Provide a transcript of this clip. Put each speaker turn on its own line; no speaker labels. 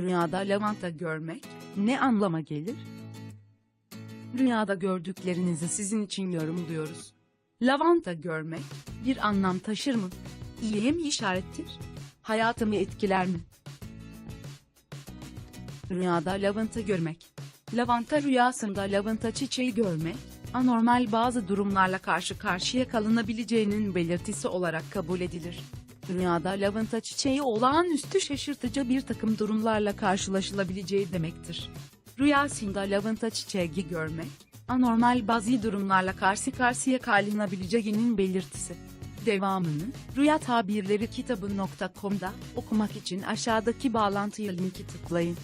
Rüyada lavanta görmek ne anlama gelir? Rüyada gördüklerinizi sizin için yorumluyoruz. Lavanta görmek bir anlam taşır mı? İyiye mi işarettir? Hayatımı etkiler mi? Rüyada lavanta görmek. Lavanta rüyasında lavanta çiçeği görmek, anormal bazı durumlarla karşı karşıya kalınabileceğinin belirtisi olarak kabul edilir. Rüyada lavanta çiçeği olağanüstü şaşırtıcı bir takım durumlarla karşılaşılabileceği demektir. Rüyasında lavanta çiçeği görmek, anormal bazı durumlarla karşı karşıya kalınabileceğinin belirtisi. Devamını, Rüya Tabirleri kitabı.com'da okumak için aşağıdaki bağlantıya linki tıklayın.